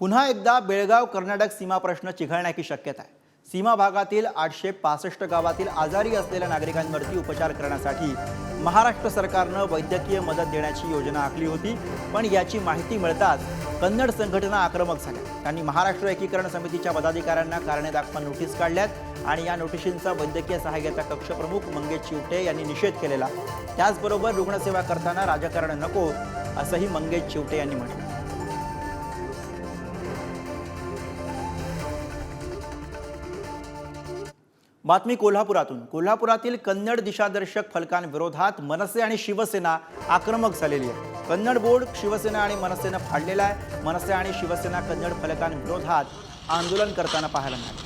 पुन्हा एकदा बेळगाव कर्नाटक सीमा प्रश्न चिघळण्याची शक्यता आहे. सीमा भागातील आठशे पासष्ट गावातील आजारी असलेल्या नागरिकांवरती उपचार करण्यासाठी महाराष्ट्र सरकारनं वैद्यकीय मदत देण्याची योजना आखली होती. पण याची माहिती मिळताच कन्नड संघटना आक्रमक झाल्या. त्यांनी महाराष्ट्र एकीकरण समितीच्या पदाधिकाऱ्यांना कारणे दाखवा नोटीस काढल्यात आणि या नोटिशींचा वैद्यकीय सहाय्यता कक्षप्रमुख मंगेश चिवटे यांनी निषेध केलेला. त्याचबरोबर रुग्णसेवा करताना राजकारण नको असंही मंगेश चिवटे यांनी म्हटलं. बातमी कोल्हापुरातून. कोल्हापुरातील कन्नड दिशादर्शक फलकांविरोधात मनसे आणि शिवसेना आक्रमक झालेली आहे. कन्नड बोर्ड शिवसेना आणि मनसेनं फाडलेला आहे. मनसे आणि शिवसेना कन्नड फलकांविरोधात आंदोलन करताना पाहायला मिळालं.